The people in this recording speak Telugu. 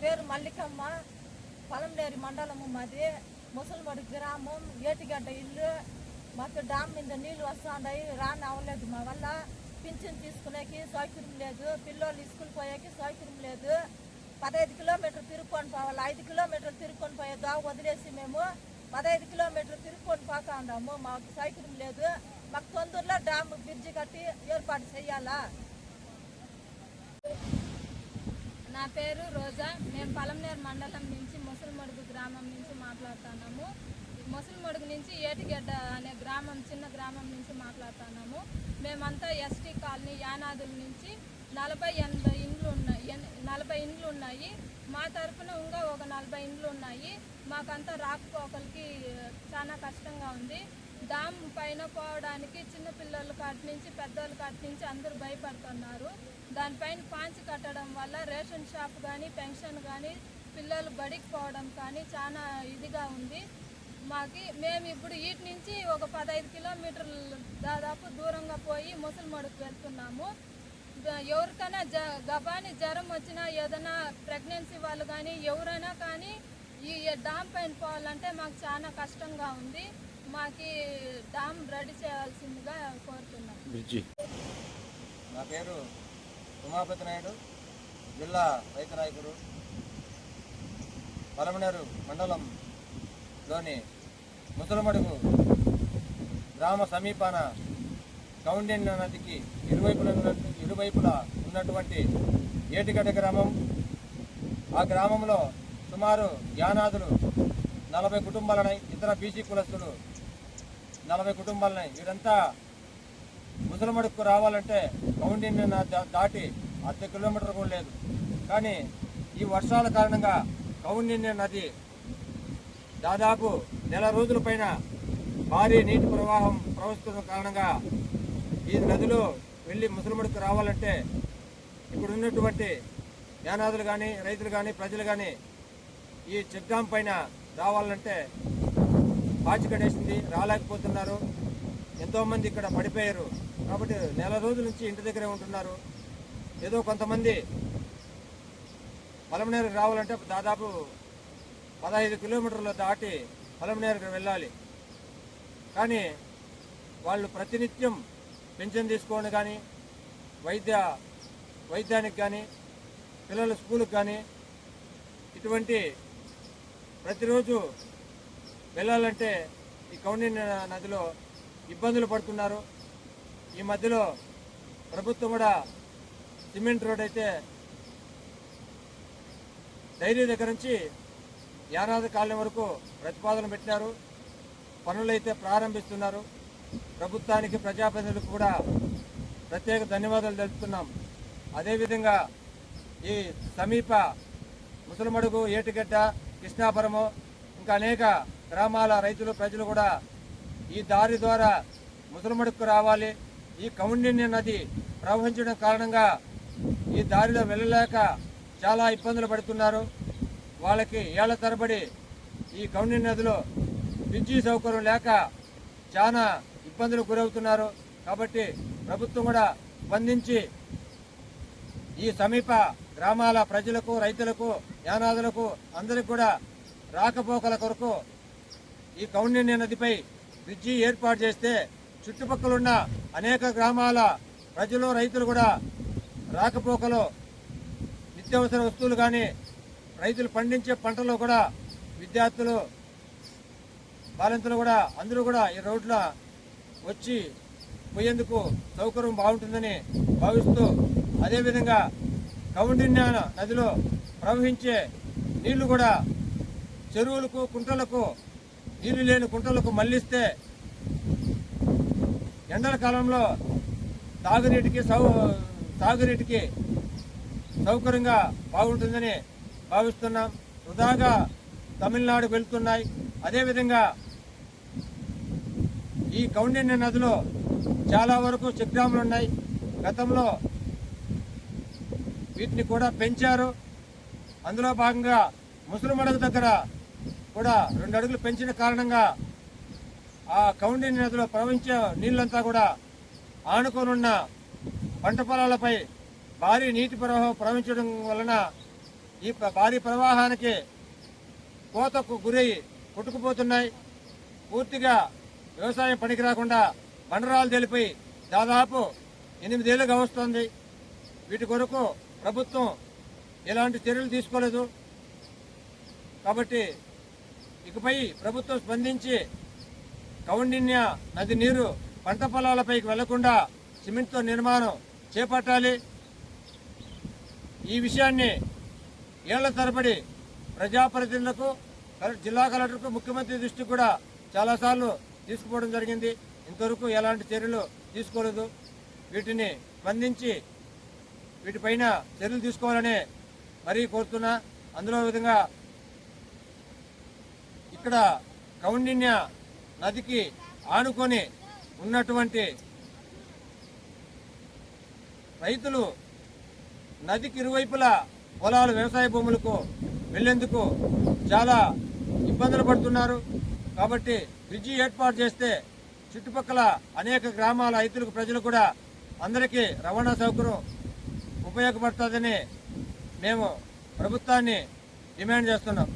పేరు మల్లికమ్మ పొలంనేరి మండలము మాది ముసలిమడి గ్రామం ఏటిగడ్డ ఇల్లు మాకు డామ్ మీద నీళ్ళు వస్తున్నాయి రాని అవ్వలేదు మా వల్ల పింఛన్ తీసుకునేకి సౌకర్యం లేదు పిల్లోళ్ళు స్కూల్ పోయేకి సౌకర్యం లేదు పదహైదు కిలోమీటర్లు తిరుక్కొని పోవాలి ఐదు కిలోమీటర్లు తిరుక్కొని పోయే దావ వదిలేసి మేము పదహైదు కిలోమీటర్లు తిరుక్కొని పోతా ఉన్నాము మాకు సౌకర్యం లేదు మాకు తొందరలో డామ్ బ్రిడ్జి కట్టి ఏర్పాటు చేయాలా నా పేరు రోజా. మేము పలంనేరు మండలం నుంచి ముసలిమడుగు గ్రామం నుంచి మాట్లాడుతున్నాము. ముసలిమడుగు నుంచి ఏటిగడ్డ అనే గ్రామం చిన్న గ్రామం నుంచి మాట్లాడుతున్నాము. మేమంతా ఎస్టీ కాలనీ యానాదుల నుంచి నలభై ఎనభై ఇండ్లు ఉన్నాయి. ఎన్- నలభై ఇండ్లు ఉన్నాయి. మా తరఫున ఇంకా ఒక నలభై ఇండ్లు ఉన్నాయి. మాకంతా రాకపోకలకి చాలా కష్టంగా ఉంది. డామ్ పైన పోవడానికి చిన్నపిల్లలు కాటి నుంచి పెద్దోళ్ళ కాటి నుంచి అందరూ భయపడుతున్నారు. దానిపైన పాంచి కట్టడం వల్ల రేషన్ షాప్ కానీ పెన్షన్ కానీ పిల్లలు బడికి పోవడం కానీ చాలా ఇదిగా ఉంది. మాకి మేము ఇప్పుడు వీటి నుంచి ఒక పదహైదు కిలోమీటర్లు దాదాపు దూరంగా పోయి ముసలిమడుకు వెళ్తున్నాము. ఎవరికైనా జ గబాని జ్వరం వచ్చినా ఏదైనా ప్రెగ్నెన్సీ వాళ్ళు కానీ ఎవరైనా కానీ ఈ డామ్ పైన పోవాలంటే మాకు చాలా కష్టంగా ఉంది. మాకి డామ్ రెడీ చేయాల్సిందిగా కోరుతున్నాం. బ్రిడ్జి. నా పేరు ఉమాపతి నాయుడు జిల్లా రైతు నాయకుడు పలమనేరు మండలంలోని ముసలమడుగు గ్రామ సమీపాన కౌండిన్య నదికి ఇరువైపుల ఇరువైపులా ఉన్నటువంటి ఏటిగడ్డ గ్రామం. ఆ గ్రామంలో సుమారు యానాదులు నలభై కుటుంబాలనై ఇతర బీసీ కులస్తులు నలభై కుటుంబాలని వీరంతా ముసలమడుకు రావాలంటే కౌండిన్య నది దాటి అర్ధ కిలోమీటర్ కూడా లేదు. కానీ ఈ వర్షాల కారణంగా కౌండిన్య నది దాదాపు నెల రోజుల పైన భారీ నీటి ప్రవాహం ప్రవహిస్తున్న కారణంగా ఈ నదిలో వెళ్ళి ముసలమడుకు రావాలంటే ఇప్పుడు ఉన్నటువంటి యానాదులు కానీ రైతులు కానీ ప్రజలు కానీ ఈ చెక్ డ్యామ్ పైన రావాలంటే పాచికడేసింది రాలేకపోతున్నారు. ఎంతోమంది ఇక్కడ పడిపోయారు. కాబట్టి నెల రోజుల నుంచి ఇంటి దగ్గరే ఉంటున్నారు. ఏదో కొంతమంది పలమనేరుకు రావాలంటే దాదాపు పదహైదు కిలోమీటర్లు దాటి పలమనేరుకు వెళ్ళాలి. కానీ వాళ్ళు ప్రతినిత్యం పెన్షన్ తీసుకోండి కానీ వైద్య వైద్యానికి కానీ పిల్లల స్కూల్కి కానీ ఇటువంటి ప్రతిరోజు వెళ్ళాలంటే ఈ కౌండిన్య నదిలో ఇబ్బందులు పడుతున్నారు. ఈ మధ్యలో ప్రభుత్వం కూడా సిమెంట్ రోడ్ అయితే డైరీ దగ్గర నుంచి యానాది కాలనీ వరకు ప్రతిపాదన పెట్టినారు. పనులైతే ప్రారంభిస్తున్నారు. ప్రభుత్వానికి ప్రజాప్రతినిధులకు కూడా ప్రత్యేక ధన్యవాదాలు తెలుపుతున్నాం. అదేవిధంగా ఈ సమీప ముసలమడుగు ఏటిగడ్డ కృష్ణాపురము ఇంకా అనేక గ్రామాల రైతులు ప్రజలు కూడా ఈ దారి ద్వారా ముసలమడుకు రావాలి. ఈ కౌండిన్య నది ప్రవహించడం కారణంగా ఈ దారిలో వెళ్ళలేక చాలా ఇబ్బందులు పడుతున్నారు. వాళ్ళకి ఏళ్ళ తరబడి ఈ కౌండిన్య నదిలో పిచ్చి సౌకర్యం లేక చాలా ఇబ్బందులు గురవుతున్నారు. కాబట్టి ప్రభుత్వం కూడా స్పందించి ఈ సమీప గ్రామాల ప్రజలకు రైతులకు యానాదులకు అందరికి కూడా రాకపోకల కొరకు ఈ కౌండిన్య నదిపై బ్రిడ్జి ఏర్పాటు చేస్తే చుట్టుపక్కలున్న అనేక గ్రామాల ప్రజలు రైతులు కూడా రాకపోకలో నిత్యావసర వస్తువులు కానీ రైతులు పండించే పంటలు కూడా విద్యార్థులు బాలింతలు కూడా అందరూ కూడా ఈ రోడ్ల వచ్చి పోయేందుకు సౌకర్యం బాగుంటుందని భావిస్తూ అదేవిధంగా కౌండిన్య నదిలో ప్రవహించే నీళ్ళు కూడా చెరువులకు కుంటలకు నీళ్ళు లేని కుంటలకు మళ్ళిస్తే ఎండల కాలంలో తాగునీటికి సౌ తాగునీటికి సౌకర్యంగా బాగుంటుందని భావిస్తున్నాం. వృధాగా తమిళనాడు వెళ్తున్నాయి. అదేవిధంగా ఈ కౌండిన్య నదిలో చాలా వరకు చెక్ ఉన్నాయి. గతంలో వీటిని కూడా పెంచారు. అందులో భాగంగా ముసలిమడుగు దగ్గర కూడా రెండు అడుగులు పెంచిన కారణంగా ఆ కౌండీ నదిలో ప్రవహించే నీళ్ళంతా కూడా ఆనుకోనున్న పంట పొలాలపై భారీ నీటి ప్రవాహం ప్రవహించడం వలన ఈ భారీ ప్రవాహానికి కోతకు గురై కొట్టుకుపోతున్నాయి. పూర్తిగా వ్యవసాయం పనికి రాకుండా బండరాలు తెలిపి దాదాపు ఎనిమిదేళ్ళుగా వస్తుంది. వీటి కొరకు ప్రభుత్వం ఎలాంటి చర్యలు తీసుకోలేదు. కాబట్టి ఇకపై ప్రభుత్వం స్పందించి కౌండిన్య నది నీరు పంట పొలాలపైకి వెళ్ళకుండా సిమెంట్తో నిర్మాణం చేపట్టాలి. ఈ విషయాన్ని ఏళ్ళ తరబడి ప్రజాప్రతినిధులకు జిల్లా కలెక్టర్కు ముఖ్యమంత్రి దృష్టికి కూడా చాలాసార్లు తీసుకుపోవడం జరిగింది. ఇంతవరకు ఎలాంటి చర్యలు తీసుకోలేదు. వీటిని స్పందించి వీటిపైన చర్యలు తీసుకోవాలని మరీ కోరుతున్నా. అందులో విధంగా ఇక్కడ కౌండిన్య నదికి ఆనుకొని ఉన్నటువంటి రైతులు నదికి ఇరువైపులా పొలాలు వ్యవసాయ భూములకు వెళ్ళేందుకు చాలా ఇబ్బందులు పడుతున్నారు. కాబట్టి బ్రిడ్జి ఏర్పాటు చేస్తే చుట్టుపక్కల అనేక గ్రామాల రైతులకు ప్రజలు కూడా అందరికీ రవాణా సౌకర్యం ఉపయోగపడుతుందని మేము ప్రభుత్వాన్ని డిమాండ్ చేస్తున్నాం.